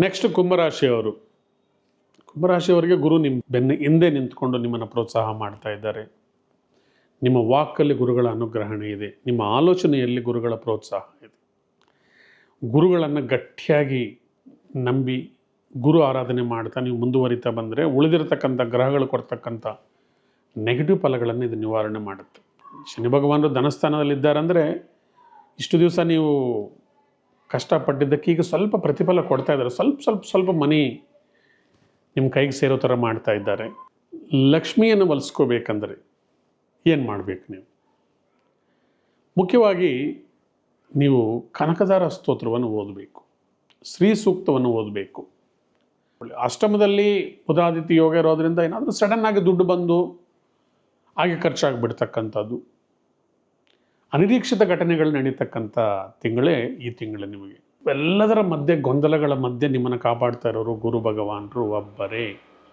Next ಕುಂಭರಾಶಿಯವರು. ಕುಂಭರಾಶಿಯವರಿಗೆ ಗುರು ನಿಮ್ಮ ಬೆನ್ನ ಹಿಂದೆ ನಿಂತ್ಕೊಂಡು ನಿಮ್ಮನ್ನು ಪ್ರೋತ್ಸಾಹ ಮಾಡ್ತಾ ಇದ್ದಾರೆ. ನಿಮ್ಮ ವಾಕಲ್ಲಿ ಗುರುಗಳ ಅನುಗ್ರಹಣೆ ಇದೆ. ನಿಮ್ಮ ಆಲೋಚನೆಯಲ್ಲಿ ಗುರುಗಳ ಪ್ರೋತ್ಸಾಹ ಇದೆ. ಗುರುಗಳನ್ನು ಗಟ್ಟಿಯಾಗಿ ನಂಬಿ ಗುರು ಆರಾಧನೆ ಮಾಡ್ತಾ ನೀವು ಮುಂದುವರಿತಾ ಬಂದರೆ ಉಳಿದಿರತಕ್ಕಂಥ ಗ್ರಹಗಳು ಕೊಡ್ತಕ್ಕಂಥ ನೆಗೆಟಿವ್ ಫಲಗಳನ್ನು ಇದು ನಿವಾರಣೆ ಮಾಡುತ್ತೆ. ಶನಿ ಭಗವಾನರು ಧನಸ್ಥಾನದಲ್ಲಿದ್ದಾರಂದರೆ ಇಷ್ಟು ದಿವಸ ನೀವು ಕಷ್ಟಪಟ್ಟಿದ್ದಕ್ಕೆ ಈಗ ಸ್ವಲ್ಪ ಪ್ರತಿಫಲ ಕೊಡ್ತಾ ಇದ್ದಾರೆ. ಸ್ವಲ್ಪ ಸ್ವಲ್ಪ ಸ್ವಲ್ಪ ಮನಿ ನಿಮ್ಮ ಕೈಗೆ ಸೇರೋ ಥರ ಮಾಡ್ತಾ ಇದ್ದಾರೆ. ಲಕ್ಷ್ಮಿಯನ್ನು ಒಲಿಸ್ಕೋಬೇಕಂದ್ರೆ ಏನು ಮಾಡಬೇಕು ನೀವು? ಮುಖ್ಯವಾಗಿ ನೀವು ಕನಕದಾರ ಸ್ತೋತ್ರವನ್ನು ಓದಬೇಕು. ಶ್ರೀ ಸೂಕ್ತವನ್ನು ಓದಬೇಕು. ಅಷ್ಟಮದಲ್ಲಿ ಉದಾದಿತಿ ಯೋಗ ಇರೋದ್ರಿಂದ ಏನಾದರೂ ಸಡನ್ನಾಗಿ ದುಡ್ಡು ಬಂದು ಹಾಗೆ ಖರ್ಚಾಗಿಬಿಡ್ತಕ್ಕಂಥದ್ದು. ಅನಿರೀಕ್ಷಿತ ಘಟನೆಗಳು ನಡೀತಕ್ಕಂಥ ತಿಂಗಳೇ ಈ ತಿಂಗಳು ನಿಮಗೆ. ಎಲ್ಲದರ ಮಧ್ಯೆ ಗೊಂದಲಗಳ ಮಧ್ಯೆ ನಿಮ್ಮನ್ನು ಕಾಪಾಡ್ತಾ ಇರೋರು ಗುರು ಭಗವಾನರು ಒಬ್ಬರೇ.